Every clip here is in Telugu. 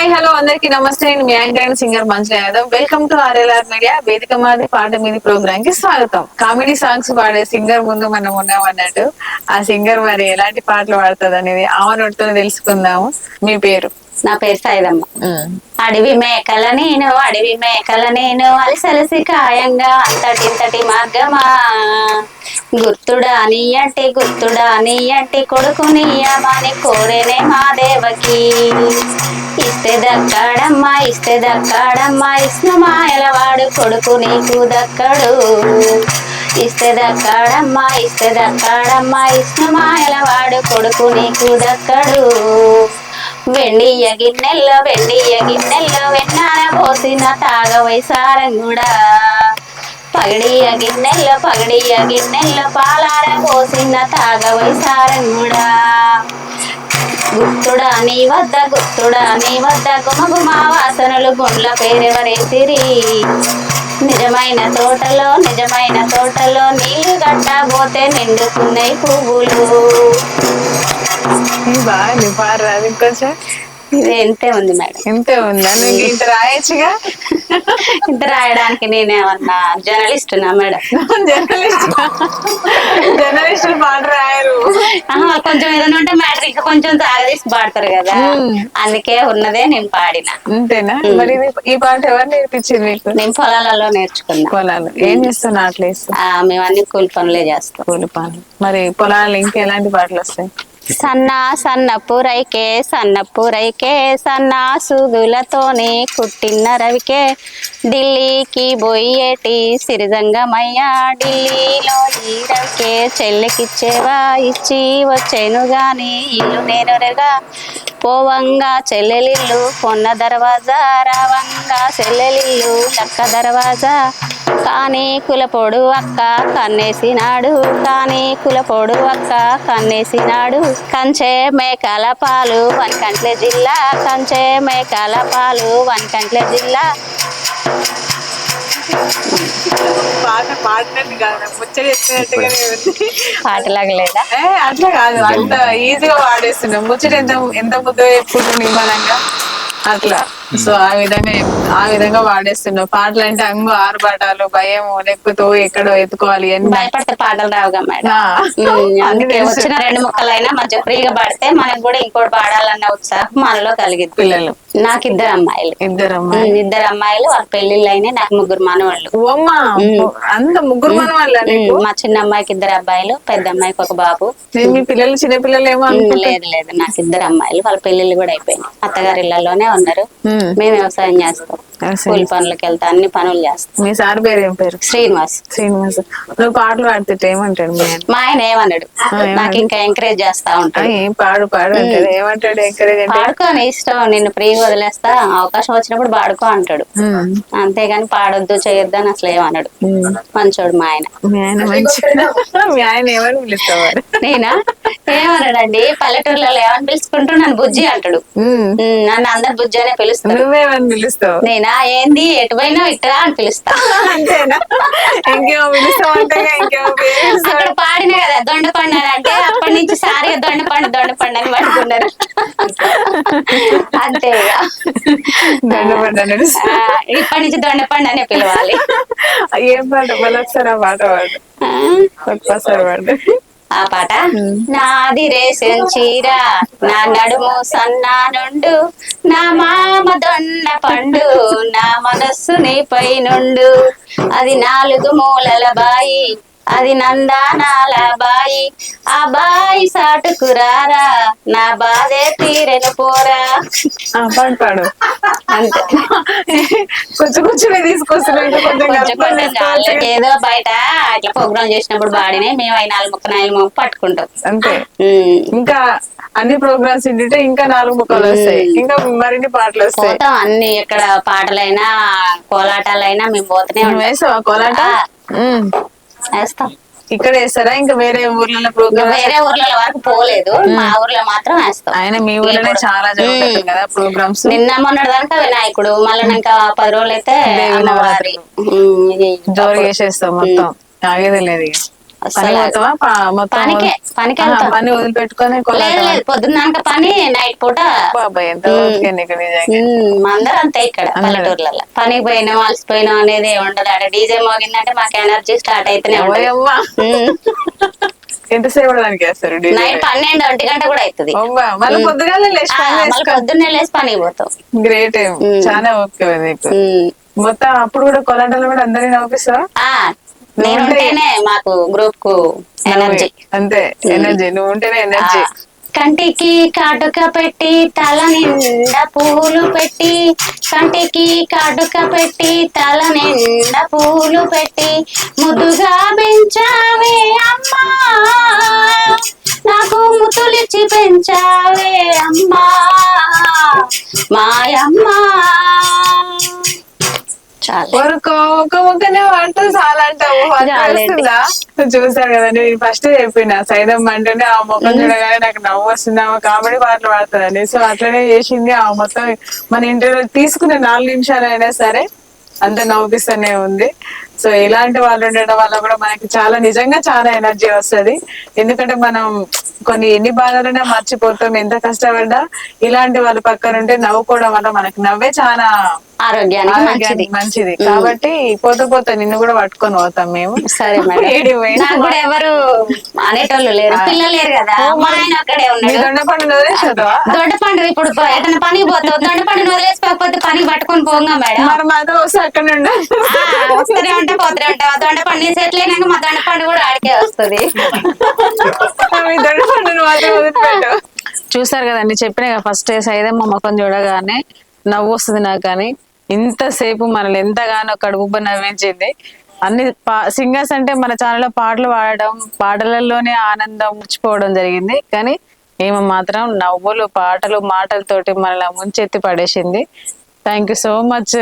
హాయ్ హలో అందరికి నమస్తే. నేను మీ యాంకర్ సింగర్ మంచి Yadav. Welcome to RLR media వేదిక మాది పాట మీది ప్రోగ్రామ్కి స్వాగతం. కామెడీ సాంగ్స్ పాడే సింగర్ ముందు మనం ఉన్నాం అన్నట్టు. ఆ సింగర్ మరి ఎలాంటి పాటలు పాడుతుంది అనేది ఆమెనొట్టుతో తెలుసుకుందాము. మీ పేరు? నా పేరు సైదమ్మ అడవి మేకల నేను అడవి మేకల నేను అలసలసి కాయంగా అంతటింతటి మార్గమా? గుర్తుడా నీ అంటే గుర్తుడా నీ అంటే కొడుకు నీయమని కోరేనే మా దేవకి. ఇస్తే దక్కాడమ్మా ఇస్తే దక్కాడమ్మా ఇస్న మాయలవాడు కొడుకు నీకు దక్కడు. ఇస్తే దక్కాడమ్మా ఇస్తే దక్కాడమ్మా ఇస్న మాయలవాడు కొడుకు నీకు దక్కడు. వెండియ గిన్నెల్లో వెండియ గిన్నెల్లో వెన్నాన పోసిన తాగవై కూడా పగడియ గిన్నెల్లో పగడియ గిన్నెల్లో పాలార పోసిన తాగవై కూడా గుర్తుడా నీ వద్ద గుర్తుడా నీ వద్ద. గుమగుమా వాసనలు గుండ్ల పేరెవరేసిరి నిజమైన తోటలో నిజమైన తోటలో నీళ్ళు గట్టబోతే నిండుకున్నాయి పువ్వులు. బాగా పాడరాదు ఇంకొంచెం ఇది ఎంతే ఉంది మేడం. ఇంతే ఉందా? నువ్వు ఇంత రాయొచ్చుగా? ఇంత రాయడానికి నేనేమన్నా జర్నలిస్ట్ నా మేడం. జర్నలిస్ట్ జర్నలిస్టులు పాట రాయరు. కొంచెం ఏదైనా ఉంటే మ్యాటర్ ఇంకా కొంచెం తాగదీసి పాడతారు కదా. అందుకే ఉన్నదే నేను పాడిన. అంతేనా? మరి ఈ పాట ఎవరు నేర్పించింది మీకు? నేను పొలాలలో నేర్చుకున్నా. పొలాలు. ఏం వేస్తావు ఆ, మేము అన్ని కూలి పనులే చేస్తాం. కూలి పనులు. మరి పొలాలు ఇంకా ఎలాంటి పాటలు వస్తాయి? సన్న సన్నపు రైకే సన్నపు రైకే సన్న సూదులతోనే కుట్టిన రవికే. ఢిల్లీకి పోయేటి సిరిజంగమయ్య. ఢిల్లీలో ఈ రవికే చెల్లెకిచ్చేవా? ఇచ్చి వచ్చేను గాని ఇల్లు నేనురగా పోవంగా చెల్లెలిల్లు కొన్న దర్వాజా రావంగా చెల్లెలిల్లు లక్క దర్వాజా. కానీ కులపోడు అక్క కన్నేసినాడు. కానీ కులపోడు అక్క కన్నేసినాడు. కంచె మేకల పాలు వన్కంట్ల జిల్లా. కంచె మేకల పాలు వన్కంట్ల జిల్లా. పాట పాడినట్టు కాదు ముచ్చట చెప్పినట్టుగానే ఉంది. పాటలాగా లేదా ఏ, అట్లా కాదు అంత ఈజీగా వాడేస్తున్నాం ముచ్చట ఎంత ఎంత ముద్ద చెప్పుకుంటున్నాం నిమ్మలంగా? అట్లా. సో ఆ విధంగా ఆ విధంగా వాడేస్తున్నాం పాటలు అంటే అంగు ఆరుబాటాలు భయం లేకపోతే ఎక్కడో ఎత్తుకోవాలి భయపడితే పాటలు రావుగా మేడం. వచ్చిన రెండు ముక్కలైనా మంచిగా ఫ్రీగా పాడితే మనకు కూడా ఇంకోటి పాడాలన్న ఉత్సాహం మనలో కలిగింది పిల్లలు. నాకు ఇద్దరు అమ్మాయిలు. ఇద్దరమ్మా ఉమ్, ఇద్దరు అమ్మాయిలు వాళ్ళ పెళ్ళిళ్ళు అయినాయి నాకు ముగ్గురు మనవాళ్ళు. ముగ్గురు మన వాళ్ళ నీకు? ఉమ్, మా చిన్న అమ్మాయికి ఇద్దరు అబ్బాయిలు పెద్ద అమ్మాయికి ఒక బాబు. పిల్లలు చిన్న పిల్లలు ఏమో లేదు లేదు నాకు ఇద్దరు అమ్మాయిలు వాళ్ళ పెళ్ళిళ్ళు కూడా అయిపోయినాయి. అత్తగారి ఇళ్ళలోనే ఉన్నారు. ఉమ్. మేము వ్యవసాయం చేస్తాం వ్యవసాయం కూలి పనులకు వెళ్తాం అన్ని పనులు చేస్తాం. మీ సార్ పేరు ఏం పేరు? శ్రీనివాస్. శ్రీనివాస్. నువ్వు పాటలు పాడుతుంటే ఏమంటాడు మీ ఆయన? మా ఆయన ఏమన్నాడు? నాకు ఇంకా ఎంకరేజ్ చేస్తా ఆ, ఉంటాడు ఏం పాడు పాడు అంటాడు. ఏమంటాడు ఎంకరేజ్ అంటే? పాడుకో నీ ఇష్టం. నిన్ను ఫ్రీగా వదిలేస్తా. అవకాశం వచ్చినప్పుడు పాడుకో అంటాడు. ఉమ్, అంతేగాని పాడొద్దు చేయొద్దు అని అసలు ఏమన్నాడు. మంచోడు మా ఆయన. మీ ఆయన మంచి మీ ఆయన ఏమని నేనా? ఏమన్నాడండి పల్లెటూర్లలో ఏమని పిలుచుకుంటూ నన్ను బుజ్జి అంటాడు. ఉమ్, నన్ను అందరు బుజ్జి అనే పిలుస్తారు. నువ్వేమని పిలుస్తావు? నేనా? ఏంది ఎటు పోయినా ఇట్టరా అని పిలుస్తా. అంతేనా? ఇంకేమో ఇంకేమో. అక్కడ పాడిన కదా దొండపండు అని అంటే అప్పటి నుంచి సారిగా దొండపండు దొండపండు అని పడుకున్నారు. అంతే ఇప్పటి నుంచి దొండపండు అనే పిలవాలి. ఏం పాట? మళ్ళీ ఒకసారి ఆ పాట పాడు. ఒక్కసారి పాడు. ఆ పాట? నాది రేసిన చీర నా నడుము సన్నా నుండు నా మామ దొండ పండు నా మనస్సు నీపై నుండు అది నాలుగు మూలల బాయి అది నందానాల బాయి ఆ బాయి సాటుకు రారా? నా బాధే తీరెను పోరా? పాడు పాడు అంతే. కొంచెం కొంచెం తీసుకొస్తున్నాడు. ఏదో బయట ఇట్లా ప్రోగ్రామ్ చేసినప్పుడు బాడినే మేము అవి నాలుగు ముక్క నాలుగు పట్టుకుంటాం. అంతే. ఇంకా అన్ని ప్రోగ్రామ్స్ ఉంటే ఇంకా నాలుగు ముక్కలు వస్తాయి. ఇంకా మరిన్ని పాటలు వస్తాయి. అన్ని ఇక్కడ పాటలైనా కోలాటాలైనా మేము పోతూనే కోలాట. వేస్తాం ఇక్కడ వేస్తారా? ఇంకా వేరే ఊర్లలో ప్రోగ్రామ్ వేరే ఊర్ల వరకు పోలేదు. మా ఊర్లో మాత్రం వేస్తాం. ఆయన మీ ఊర్లోనే. చాలా జరుగుతుంది కదా ప్రోగ్రామ్స్ నిన్న మొన్నటి దాకా వినాయకుడు మళ్ళీ ఇంకా పది రోజులు అయితే జోరు చేసేస్తాం మొత్తం. ఆగేదే లేదు పనికే. పని వదిలిపెట్టుకొని లేదు కొలాటం లేదు పొద్దున్నాక పని నైట్ పూట అందరూ అంతే ఇక్కడ. పల్లెటూర్లలో. పనికి పోయినాం అలసిపోయినాం అనేది ఉండదు. ఆడ డీజే మోగిందంటే మాకు ఎనర్జీ స్టార్ట్ అయితేనే ఉంటది ఓయమ్మా ఎంతసేపు దానికి వేస్తారు DJ? నైట్ పన్నెండు ఒంటి గంట కూడా అవుతుంది అమ్మా, మళ్ళీ పొద్దుగాల లేచి పని మళ్ళీ చేసుకో. పొద్దున్నే లేచి పనికి పోతాం. గ్రేట్ చాలా నీకు. ఉమ్. మొత్తం అప్పుడు కూడా కొలాటలు కూడా అందరినీ నవ్విస్తావా? నేను ఉంటేనే మాకు గ్రూప్కు ఎనర్జీ అంతే ఎనర్జీ నువ్వు ఉంటేనే ఎనర్జీ కంటికి కాటుక పెట్టి తల నిండా పూలు పెట్టి కంటికి కాటుక పెట్టి తల నిండా పూలు పెట్టి ముద్దుగా పెంచావే అమ్మా. నాకు ముతులిచ్చి పెంచావే అమ్మా. మాయమ్మా. ఒక ముక్కనే అంటూ చాలా అంటావు చూసావు కదా నేను ఫస్ట్ చెప్పిన. సైదమ్మ అంటేనే ఆ ముఖం చూడగానే నాకు నవ్వు వస్తుంది. ఆమె కామెడీ పాటలు పాడుతుందని సో అట్లనే చేసింది. ఆ మొత్తం మన ఇంటర్వ్యూ తీసుకునే నాలుగు నిమిషాలు అయినా సరే అంత నవ్విస్తూనే ఉంది. సో ఇలాంటి వాళ్ళు ఉండడం వల్ల కూడా మనకి చాలా నిజంగా చాలా ఎనర్జీ వస్తది. ఎందుకంటే మనం కొన్ని ఎన్ని బాధలైనా మర్చిపోతాం ఎంత కష్టపడ్డా ఇలాంటి వాళ్ళు పక్కన ఉంటే నవ్వుకోవడం వల్ల మనకి నవ్వే చాలా ఆరోగ్యానికి మంచిది. కాబట్టి పోతే పోతే నిన్ను కూడా పట్టుకొని పోతాం మేము. సరే నాకు కూడా ఎవరు అనేటోళ్ళు లేరు. పిల్లలు లేరు కదా. మా ఆయన ఒక్కడే నీ ఉన్నాడు దొండ పండు వదిలేసేద్దావా? దొడ్డ పండు ఇప్పుడు ఎటన్నా పనికి పోతావు దొడ్డ పండు వదిలేసుకోకపోతే పని పట్టుకొని పోంగా మేడం. మరి మాతో వస్తే అక్కడ ఉండాలి ఆ, వస్తూనే ఉంటే. పోతూనే ఉంటావు దొండ పండు నీ సెట్లైనాక మా దొండ పండు కూడా ఆడికే వస్తుంది. దొండ పండును మాత్రం వదిలిపెట్టు. చూసారు కదండి చెప్పిన ఫస్ట్ సైదమ్మ ముఖం చూడగానే నవ్వు వస్తుంది నాకు కానీ. ఇంతసేపు మనల్ని ఎంతగానో కడుపు నవ్వించింది. అన్ని సింగర్స్ అంటే మన ఛానల్లో పాటలు పాడడం పాటలలోనే ఆనందం ముచ్చిపోవడం జరిగింది. కానీ ఏమో మాత్రం నవ్వులు పాటలు మాటలతోటి మనల్ని ముంచెత్తి పడేసింది. Thank you so much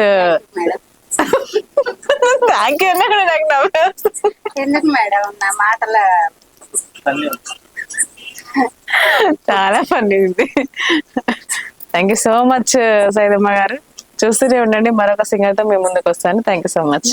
madam thank you అన్నా కూడా నాకు నవ్వే వస్తుంది. ఎందుకు మేడం? నా మాటల చాలా ఫన్నీ ఉంది. Thank you so much Saidamma garu. చూస్తూనే ఉండండి. మరొక సింగర్తో మీ ముందుకు వస్తాను. Thank you so much